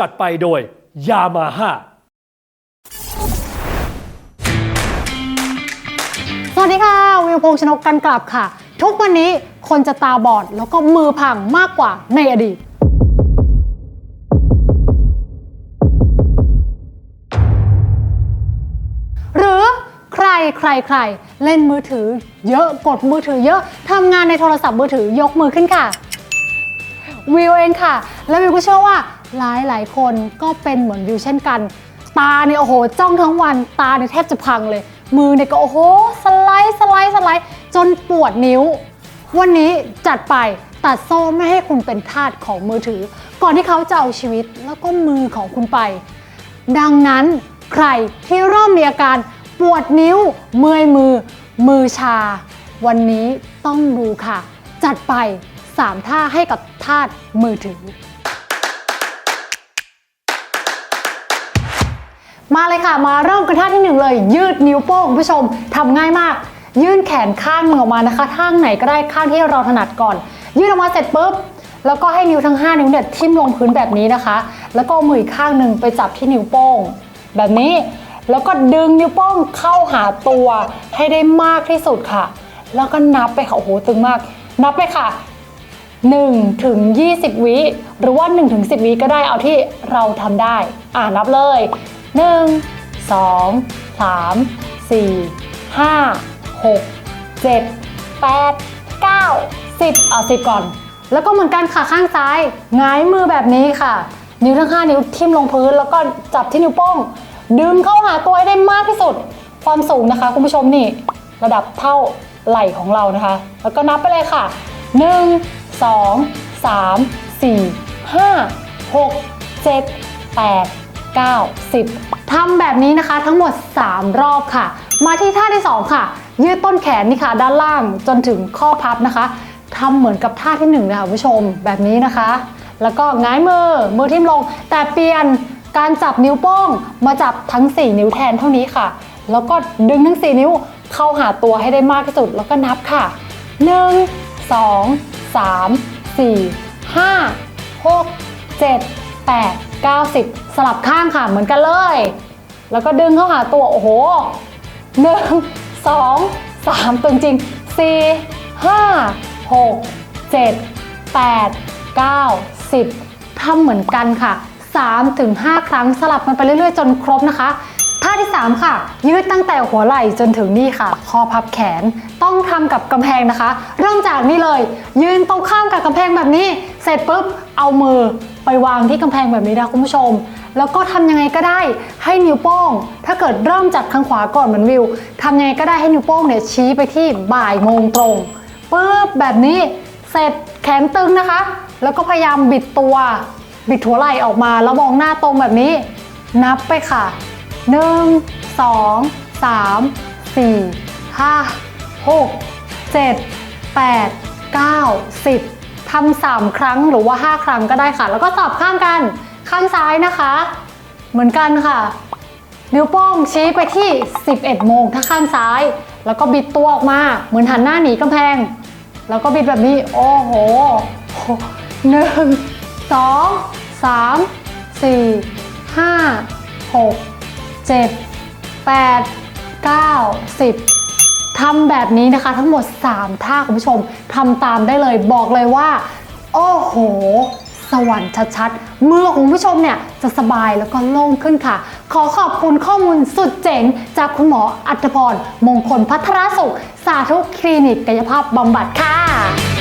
จัดไปโดยยามาฮ่าสวัสดีค่ะ วิวพงษ์ชนกกันกลับค่ะ ทุกวันนี้คนจะตาบอดแล้วก็มือพังมากกว่าในอดีต หรือใครใครใครเล่นมือถือ เยอะกดมือถือเยอะทำงานในโทรศัพท์มือถือยกมือขึ้นค่ะ วิวเองค่ะ และวิวก็เชื่อว่า หลายหลายคนก็เป็นเหมือนวิวเช่นกัน ตาเนี่ยโอ้โหจ้องทั้งวันตาเนี่ยแทบจะพังเลย มือเนี่ยก็โอ้โหสไลด์สไลด์สไลด์จนปวดนิ้ว วันนี้จัดไปตัดโซ่ไม่ให้คุณเป็นทาสของมือถือ ก่อนที่เขาจะเอาชีวิตแล้วก็มือของคุณไป ดังนั้นใครที่เริ่มมีอาการปวดนิ้ว เมื่อยมือ มือชา วันนี้ต้องดูค่ะ จัดไป 3 ท่าให้กับทาสมือถือ มาเลยค่ะ มาเริ่มกันท่าที่หนึ่งเลย ยืดนิ้วโป้งคุณผู้ชมทำง่ายมาก ยื่นแขนข้างหนึงออกมานะคะข้างไหนก็ได้ข้างที่เราถนัดก่อน ยื่นออกมาเสร็จปุ๊บแล้วก็ให้นิ้วทั้ง 5 นิ้วเนี่ยทิ่มลงพื้นแบบนี้นะคะ แล้วก็มืออีกข้างหนึ่งไปจับที่นิ้วโป้ง แบบนี้แล้วก็ดึงนิ้วโป้งเข้าหาตัวให้ได้มากที่สุดค่ะ แล้วก็นับไปค่ะโอ้โหตึงมาก นับไปค่ะ1ถึง20 วิหรือว่า1ถึง10 วิก็ได้เอาที่เราทำได้ อ่านับเลย 1 2 3 4 5 6 7 8 9 10เอา10 ก่อน แล้วก็เหมือนกันค่ะข้างซ้ายหงายมือแบบนี้ค่ะ นิ้วทั้ง 5 นิ้วทิ่มลงพื้น แล้วก็จับที่นิ้วโป้ง ดึงเข้าหาตัวให้ได้มากที่สุด ความสูงนะคะ คุณผู้ชมนี่ ระดับเท่าไหล่ของเรานะคะ แล้วก็นับไปเลยค่ะ 1 2 3 4 5 6 7 8 9 10ทำแบบนี้นะคะทั้งหมด 3 รอบค่ะ มาที่ท่าที่ 2 ค่ะ ยืดต้นแขนนี่ค่ะด้านล่างจนถึงข้อพับนะคะทำเหมือนกับท่าที่1นึ่ะคะคุณผู้ชมแบบนี้นะคะ แล้วก็ง้ายมือมือทิ่มลง แต่เปลี่ยนการจับนิ้วโป้งมาจับทั้ง 4 นิ้วแทนเท่านี้ค่ะ แล้วก็ดึงทั้ง 4 นิ้วเข้าหาตัวให้ได้มากที่สุด แล้วก็นับค่ะ 1 2 3 4 5 6 7 8 90 สลับข้างค่ะเหมือนกันเลย แล้วก็ดึงเข้าหาตัว โอ้โห 1 2 3 ตึงจริง 4 5 6 7 8 9 10ทำเหมือนกันค่ะ3-5 ครั้งสลับกันไปเรื่อยๆ จนครบนะคะ ท่าที่ 3 ค่ะ ยืดตั้งแต่หัวไหล่จนถึงนี่ค่ะ คอพับแขนต้องทำกับกำแพงนะคะ เริ่มจากนี่เลย ยืนตรงข้ามกับกำแพงแบบนี้ เสร็จปุ๊บเอามือไปวางที่กำแพงแบบนี้นะคุณผู้ชม แล้วก็ทำยังไงก็ได้ให้นิ้วโป้ง ถ้าเกิดเริ่มจากข้างขวาก่อนเหมือนวิวทำยังไงก็ได้ให้นิ้วโป้งเนี่ยชี้ไปที่บ่ายโมงตรงปุ๊บแบบนี้เสร็จแขนตึงนะคะ แล้วก็พยายามบิดตัว บิดหัวไหล่ออกมาแล้วมองหน้าตรงแบบนี้ นับไปค่ะ 1 2 3 4 5 6 7 8 9 10ทำ3ครั้งหรือว่า5ครั้งก็ได้ค่ะ แล้วก็สอบข้างกันข้างซ้ายนะคะ เหมือนกันค่ะ นิ้วโป้งชี้ไปที่ 11 โมงถ้าข้างซ้าย แล้วก็บิดตัวออกมา เหมือนหันหน้าหนีกำแพง แล้วก็บิดแบบนี้ โอ้โหหนึ่งสองสามสี่ห้าหก เจ็ดแปดเก้าสิบทำแบบนี้นะคะทั้งหมด 3 ท่าคุณผู้ชมทำตามได้เลยบอกเลยว่า โอ้โห สวรรค์ชัดๆ มือของคุณผู้ชมเนี่ยจะสบายแล้วก็โล่งขึ้นค่ะ ขอขอบคุณข้อมูลสุดเจ๋ง จากคุณหมออัตพรมงคลพัทรสุข สาธุคลินิกกายภาพบำบัดค่ะ